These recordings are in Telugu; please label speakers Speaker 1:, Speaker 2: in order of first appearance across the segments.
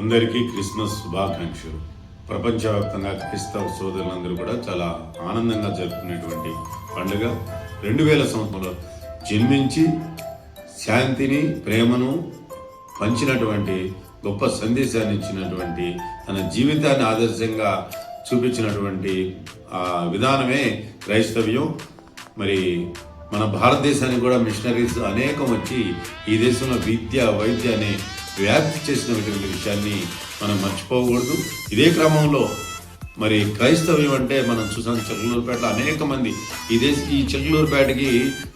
Speaker 1: అందరికీ క్రిస్మస్ శుభాకాంక్షలు. ప్రపంచవ్యాప్తంగా క్రైస్తవ సోదరులందరూ కూడా చాలా ఆనందంగా జరుపుకునేటువంటి పండుగ. రెండు వేల సంవత్సరంలో జన్మించి శాంతిని ప్రేమను పంచినటువంటి గొప్ప సందేశాన్ని ఇచ్చినటువంటి తన జీవితాన్ని ఆదర్శంగా చూపించినటువంటి ఆ విధానమే క్రైస్తవ్యం. మరి మన భారతదేశానికి కూడా మిషనరీస్ అనేకం వచ్చి ఈ దేశంలో విద్య వైద్య అనే వ్యాప్తి చేసినటువంటి విషయాన్ని మనం మర్చిపోకూడదు. ఇదే క్రమంలో మరి క్రైస్తవ్యం అంటే మనం చూసాం చిలకలూరుపేటలో అనేక మంది ఈ ఈ చిలకలూరుపేటకి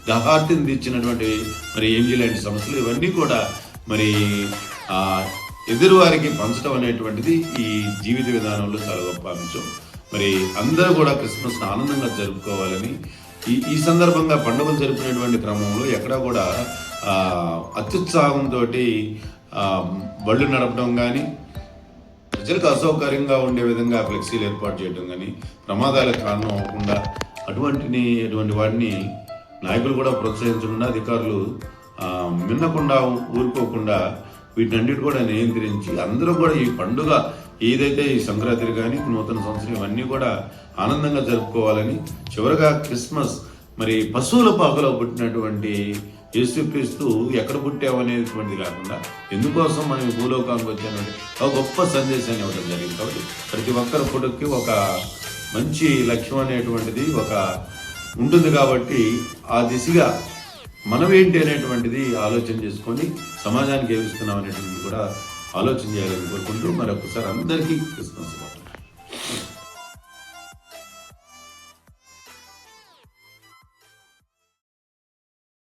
Speaker 1: దహార్తిని తెచ్చినటువంటి మరి ఏంజీ లాంటి సంస్థలు ఇవన్నీ కూడా మరి ఎదురువారికి పంచడం అనేటువంటిది ఈ జీవిత విధానంలో చాలా గొప్ప అంశం. మరి అందరూ కూడా క్రిస్మస్ ఆనందంగా జరుపుకోవాలని ఈ ఈ సందర్భంగా పండుగలు జరుపుకునేటువంటి క్రమంలో ఎక్కడా కూడా అత్యుత్సాహంతో బళ్ళు నడపడం కానీ ప్రజలకు అసౌకర్యంగా ఉండే విధంగా ఫ్లెక్సీలు ఏర్పాటు చేయడం కానీ ప్రమాదాలకు కారణం అవ్వకుండా అటువంటిని అటువంటి వాటిని నాయకులు కూడా ప్రోత్సహించకుండా అధికారులు మిన్నకుండా ఊరుకోకుండా వీటన్నిటి కూడా నియంత్రించి అందరూ కూడా ఈ పండుగ ఏదైతే ఈ సంక్రాంతి కానీ నూతన సంవత్సరం ఇవన్నీ కూడా ఆనందంగా జరుపుకోవాలని చివరగా క్రిస్మస్ మరి పశువుల పాకలో పుట్టినటువంటి యేసుక్రీస్తు ఎక్కడ పుట్టావు అనేటువంటిది కాకుండా ఎందుకోసం మనం భూలోకానికి వచ్చామంటే ఒక గొప్ప సందేశాన్ని ఇవ్వడం జరిగింది కాబట్టి ప్రతి ఒక్కరి పుట్టుకి ఒక మంచి లక్ష్యం అనేటువంటిది ఒక ఉంటుంది కాబట్టి ఆ దిశగా మనం ఏంటి అనేటువంటిది ఆలోచన చేసుకొని సమాజానికి ఏమిస్తున్నాం అనేటువంటిది కూడా ఆలోచన చేయాలని కోరుకుంటూ మరొకసారి అందరికీ క్రిస్మస్